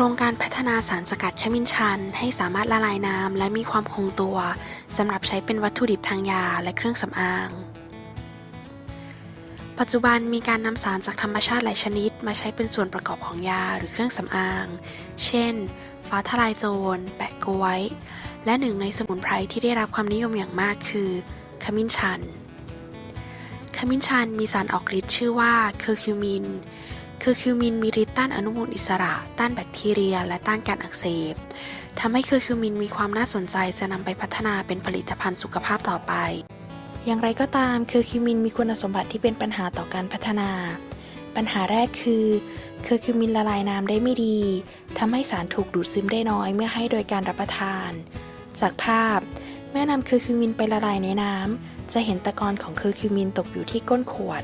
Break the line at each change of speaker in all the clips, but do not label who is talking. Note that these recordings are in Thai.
รงการพัฒนาสารสกัดขมิ้นชัน ให้สามารถละลายน้ำและมีความคงตัวสำหรับใช้เป็นวัตถุดิบทางยาและเครื่องสำอาง ปัจจุบันมีการนำสารจากธรรมชาติหลายชนิด มาใช้เป็นส่วนประกอบของยาหรือเครื่องสำอาง เช่น ฟ้าทลายโจร แปะก้วย และหนึ่งในสมุนไพรที่ได้รับความนิยมอย่างมากคือขมิ้นชัน ขมิ้นชันมีสารออกฤทธิ์ชื่อว่าเคอร์คิวมิน คือคิวมินมีฤทธิ์ต้านอนุมูลอิสระ ต้านแบคทีเรีย และต้านการอักเสบทำให้เคอร์คิวมินมีความน่าสนใจจะนำไปพัฒนาเป็นผลิตภัณฑ์สุขภาพต่อไป อย่างไรก็ตามเคอร์คิวมินมีคุณสมบัติที่เป็นปัญหาต่อการพัฒนา ปัญหาแรกคือเคอร์คิวมินละลายน้ำได้ไม่ดีทำให้สารถูกดูดซึมได้น้อยเมื่อให้โดยการรับประทาน จากภาพเมื่อนำเคอร์คิวมินไปละลายในน้ำจะเห็นตะกอนของเคอร์คิวมินตกอยู่ที่ก้นขวด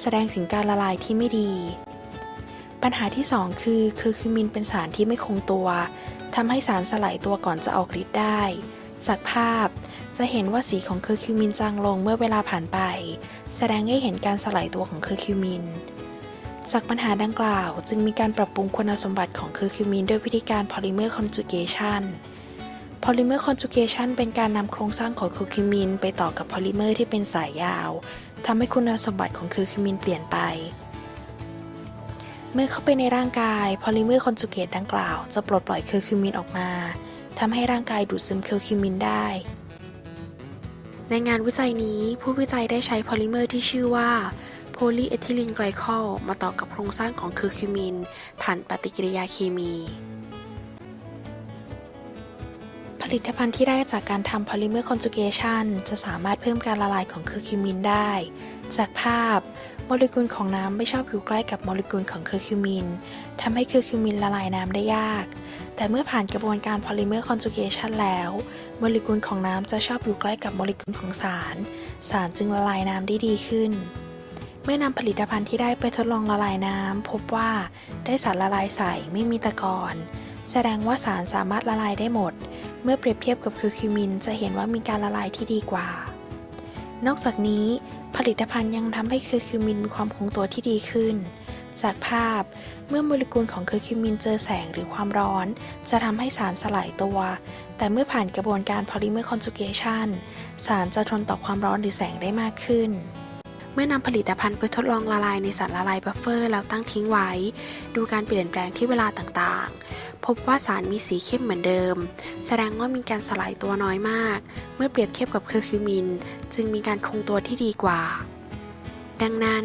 แสดงถึงการละลายที่ไม่ดี ปัญหาที่ 2 คือเคอคิวมินเป็นสารที่ไม่คงตัวทำให้สารสลายตัวก่อนจะออกฤทธิ์ได้ จากภาพจะเห็นว่าสีของเคอร์คิวมินจางลงเมื่อเวลาผ่านไป แสดงให้เห็นการสลายตัวของเคอร์คิวมิน จากปัญหาดังกล่าวจึงมีการปรับปรุงคุณสมบัติของเคอร์คิวมินด้วยวิธีการ polymer conjugation polymer conjugation เป็นการนำโครงสร้างของเคอร์คิวมินไปต่อกับพอลิเมอร์ที่เป็นสายยาวทำให้คุณสมบัติของเคอร์คิวมินเปลี่ยนไป เมื่อเข้าไปในร่างกายพอลิเมอร์คอนจูเกตดังกล่าว จะปลดปล่อยเคอร์คิวมินออกมาทำให้ร่างกายดูดซึมเคอร์คิวมินได้ ในงานวิจัยนี้ผู้วิจัยได้ใช้พอลิเมอร์ที่ชื่อว่าโพลีเอทิลีนไกลคอลมาต่อกับโครงสร้างของเคอร์คิวมิน ผ่านปฏิกิริยาเคมี ผลิตภัณฑ์ที่ได้จากการทำ polymer conjugation จะสามารถเพิ่มการละลายของเคอร์คิวมินได้ จากภาพ โมเลกุลของน้ำไม่ชอบอยู่ใกล้กับโมเลกุลของเคอร์คิวมินทำให้เคอร์คิวมินละลายน้ำได้ยาก แต่เมื่อผ่านกระบวนการ polymer conjugation แล้ว โมเลกุลของน้ำจะชอบอยู่ใกล้กับโมเลกุลของสาร สารจึงละลายน้ำได้ดีขึ้น เมื่อนำผลิตภัณฑ์ที่ได้ไปทดลองละลายน้ำพบว่าได้สารละลายใสไม่มีตะกอนแสดงว่าสารสามารถละลายได้หมด เมื่อเปรียบเทียบกับเคอร์คิวมินจะเห็นว่ามีการละลายที่ดีกว่า นอกจากนี้ผลิตภัณฑ์ยังทำให้เคอร์คิวมินมีความคงตัวที่ดีขึ้น จากภาพเมื่อโมเลกุลของเคอร์คิวมินเจอแสงหรือความร้อน จะทำให้สารสลายตัว แต่เมื่อผ่านกระบวนการพอลิเมอร์คอนจูเกชันสารจะทนต่อความร้อนหรือแสงได้มากขึ้น มื่อนำผลิตภัณฑ์ไปทดลองละลายในสารละลายบัฟเฟอร์แล้วตั้งทิ้งไว้ ดูการเปลี่ยนแปลงที่เวลาต่างๆ พบว่าสารมีสีเข้มเหมือนเดิม แสดงว่ามีการสลายตัวน้อยมาก เมื่อเปรียบเทียบกับเคอร์คิวมิน จึงมีการคงตัวที่ดีกว่า ดังนั้น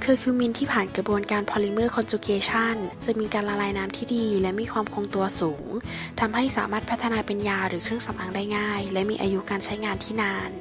เคอร์คิวมินที่ผ่านกระบวนการ polymer conjugation จะมีการละลายน้ำที่ดี และมีความคงตัวสูงทำให้สามารถพัฒนาเป็นยาหรือเครื่องสำอางได้ง่าย และมีอายุการใช้งานที่นาน